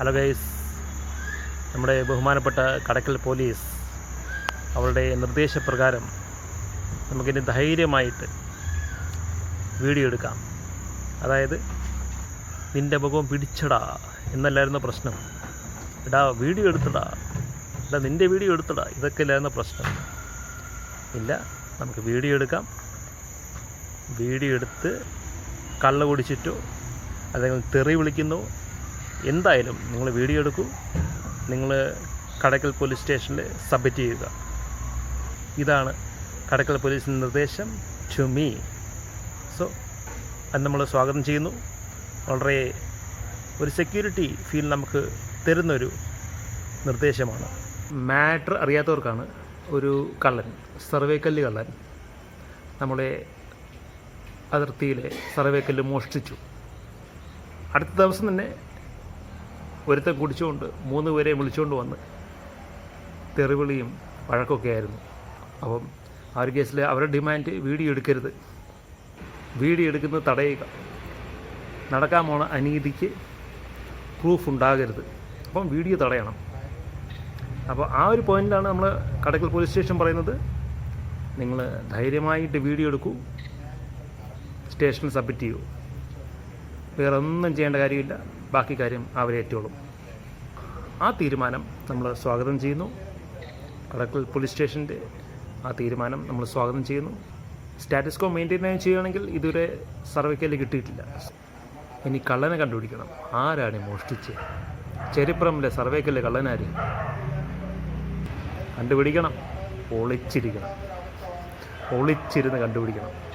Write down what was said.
Hello guys. നമ്മുടെ ബഹുമാനപ്പെട്ട കടക്കൽ police അവരുടെ നിർദ്ദേശപ്രകാരം നമുക്കിനി ധൈര്യമായിട്ട് വീഡിയോ എടുക്കാം. അതായത് നിന്റെ മുഖം പിടിച്ചടാ എന്നല്ലായിരുന്ന പ്രശ്നം. എടാ വീഡിയോ എടുത്തടാ. എടാ നിന്റെ വീഡിയോ എടുത്തടാ ഇതൊക്കെ അല്ലായിരുന്നു പ്രശ്നം. ഇല്ല നമുക്ക് വീഡിയോ എടുക്കാം. വീഡിയോ എടുത്ത് കള്ള കുടിച്ചിട്ടോ അല്ലെങ്കിൽ തെറി വിളിക്കുന്നു എന്തായാലും നിങ്ങൾ വീഡിയോ എടുക്കൂ. നിങ്ങൾ കടക്കൽ പോലീസ് സ്റ്റേഷനിൽ സബ്മിറ്റ് ചെയ്യുക. ഇതാണ് കടക്കൽ പോലീസിന്റെ നിർദ്ദേശം ടു മീ സോ അത് നമ്മൾ സ്വാഗതം ചെയ്യുന്നു. വളരെ ഒരു സെക്യൂരിറ്റി ഫീൽ നമുക്ക് തരുന്നൊരു നിർദ്ദേശമാണ്. മാറ്റർ അറിയാത്തവർക്കാണ് ഒരു കള്ളൻ സർവേക്കല്ല് കള്ളൻ നമ്മളെ അതിർത്തിയിലെ സർവേക്കല്ല് മോഷ്ടിച്ചു. അടുത്ത ദിവസം തന്നെ ഒരുത്തൻ കുടിച്ചുകൊണ്ട് മൂന്ന് പേരെ വിളിച്ചുകൊണ്ട് വന്ന് തെറിവിളിയും വഴക്കൊക്കെ ആയിരുന്നു അപ്പം ആ ഒരു കേസിൽ അവരുടെ ഡിമാൻഡ് വീഡിയോ എടുക്കരുത്. വീഡിയോ എടുക്കുന്നത് തടയുക. നടക്കാൻ പോണ അനീതിക്ക് പ്രൂഫ് ഉണ്ടാകരുത്. അപ്പം വീഡിയോ തടയണം. അപ്പോൾ ആ ഒരു പോയിന്റിലാണ് നമ്മൾ കടക്കൽ പോലീസ് സ്റ്റേഷൻ പറയുന്നത്. നിങ്ങൾ ധൈര്യമായിട്ട് വീഡിയോ എടുക്കൂ. സ്റ്റേഷനിൽ സബ്മിറ്റ് ചെയ്യൂ. വേറെ ഒന്നും ചെയ്യേണ്ട കാര്യമില്ല. ബാക്കി കാര്യം അവരേറ്റോളും ആ തീരുമാനം നമ്മൾ സ്വാഗതം ചെയ്യുന്നു. കടക്കൽ പോലീസ് സ്റ്റേഷന്റെ ആ തീരുമാനം നമ്മൾ സ്വാഗതം ചെയ്യുന്നു. സ്റ്റാറ്റസ് കോ മെയിന്റെയിൻ ചെയ്യുകയാണെങ്കിൽ ഇതുവരെ സർവേക്കൽ കിട്ടിയിട്ടില്ല. ഇനി കള്ളനെ കണ്ടുപിടിക്കണം. ആരാണ് മോഷ്ടിച്ച് ചെരിപ്പുറമിലെ സർവേക്കൽ കള്ളനാര്? കണ്ടുപിടിക്കണം. ഒളിച്ചിരിക്കണം. ഒളിച്ചിരുന്ന് കണ്ടുപിടിക്കണം.